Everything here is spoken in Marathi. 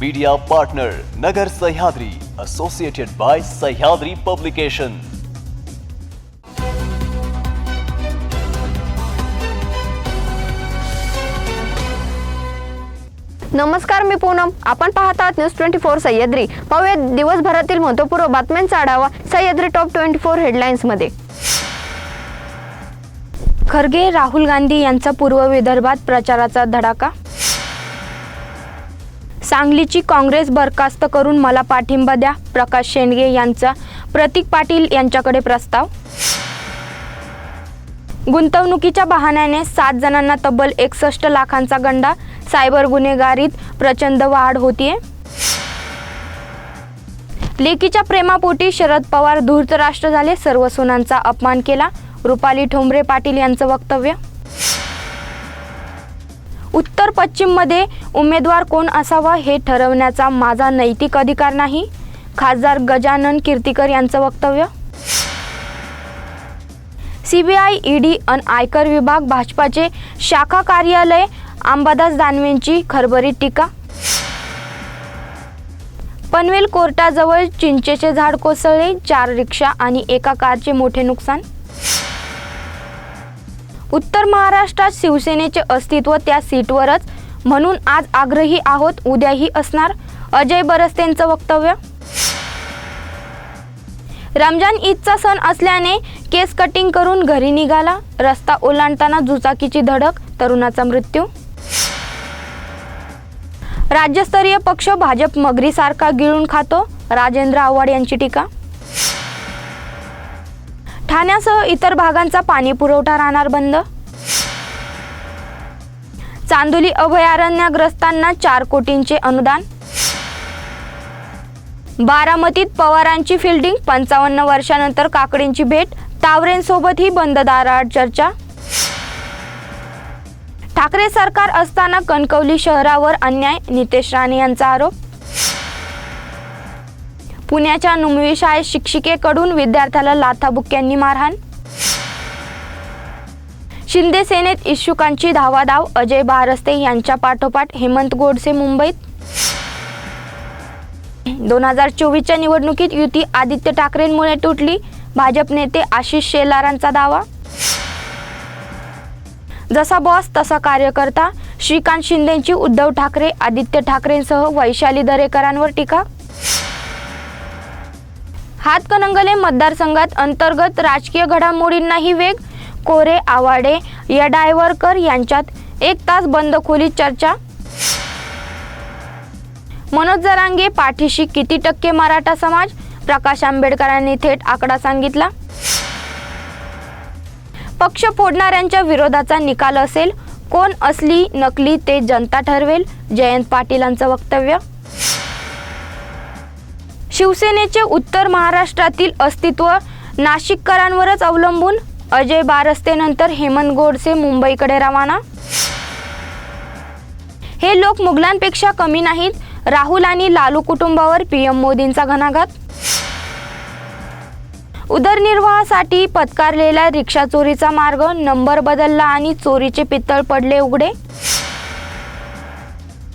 Media partner Nagar Sahyadri associated by Sahyadri publication नमस्कार मी पूनम. आपण पाहत आहात न्यूज ट्वेंटी फोर सह्याद्री. पाहूया दिवसभरातील महत्त्वपूर्ण बातम्यांचा आढावा सह्याद्री टॉप ट्वेंटी फोर हेडलाईन्समध्ये खरगे राहुल गांधी यांचा पूर्व विदर्भात प्रचाराचा धडाका? सांगलीची काँग्रेस बरखास्त करून मला पाठिंबा द्या. प्रकाश शेंडगे यांचा प्रतीक पाटील यांच्याकडे प्रस्ताव. गुंतवणुकीच्या बहाण्याने सात जणांना तब्बल एकसष्ट लाखांचा गंडा. सायबर गुन्हेगारीत प्रचंड वाढ होतीये. लेकीच्या प्रेमापोटी शरद पवार धूर्तराष्ट्र झाले. सर्व सुनांचा अपमान केला. रुपाली ठोंबरे पाटील यांचं वक्तव्य. उत्तर पश्चिममध्ये उमेदवार कोण असावा हे ठरवण्याचा माझा नैतिक अधिकार नाही. खासदार गजानन कीर्तीकर यांचं वक्तव्य. सीबीआय ईडी अन आयकर विभाग भाजपाचे शाखा कार्यालय अंबादास दानवेंची खरबरीत टीका. पनवेल कोर्टाजवळ चिंचेचे झाड कोसळले चार रिक्षा आणि एका कारचे मोठे नुकसान. उत्तर महाराष्ट्रात शिवसेनेचे अस्तित्व त्या सीटवरच. म्हणून आज आग्रही आहोत उद्याही असणार. अजय बरस्तेंचं वक्तव्य? रमजान ईदचा सण असल्याने केस कटिंग करून घरी निघाला. रस्ता ओलांडताना दुचाकीची धडक तरुणाचा मृत्यू. राज्यस्तरीय पक्ष भाजप मगरीसारखा गिळून खातो. राजेंद्र आव्हाड यांची टीका? ठाण्यासह इतर भागांचा पाणी पुरवठा राहणार बंद? चांदोली अभयारण्याग्रस्तांना चार कोटींचे अनुदान? बारामतीत पवारांची फिल्डिंग पंचावन्न वर्षानंतर काकडींची भेट तावरेंसोबत ही बंद दाराआड चर्चा? ठाकरे सरकार असताना कणकवली शहरावर अन्याय नितेश राणे यांचा आरोप? पुण्याच्या नुमवी शाळेत शिक्षिकेकडून विद्यार्थ्याला लाथाबुक्क्यांनी मारहाण. शिंदे सेनेत इच्छुकांची धावाधाव अजय बारस्ते यांच्या पाठोपाठ हेमंत गोडसे मुंबईत. दोन हजार चोवीसच्या निवडणुकीत युती आदित्य ठाकरेंमुळे तुटली भाजप नेते आशिष शेलारांचा दावा. जसा बॉस तसा कार्यकर्ता श्रीकांत शिंदेची उद्धव ठाकरे आदित्य ठाकरेंसह वैशाली दरेकरांवर टीका. हातकणंगले मतदारसंघात अंतर्गत राजकीय घडामोडींनाही वेग. कोरे आवाडे यडायवरकर यांच्यात एक तास बंद खोलीत चर्चा. मनोज जरांगे पाठीशी किती टक्के मराठा समाज? प्रकाश आंबेडकरांनी थेट आकडा सांगितला. पक्ष फोडणाऱ्यांच्या विरोधाचा निकाल असेल. कोण असली नकली ते जनता ठरवेल. जयंत पाटीलांचं वक्तव्य. शिवसेनेचे उत्तर महाराष्ट्रातील अस्तित्व नाशिककरांवरच अवलंबून. अजय बारस्तेनंतर हेमंत गोडसे मुंबईकडे रवाना. हे लोक मुघलांपेक्षा कमी नाहीत. राहुल आणि लालू कुटुंबावर पीएम मोदींचा घणाघात. उदरनिर्वाहासाठी पत्कारलेला रिक्षा चोरीचा मार्ग नंबर बदलला आणि चोरीचे पित्तळ पडले उघडे.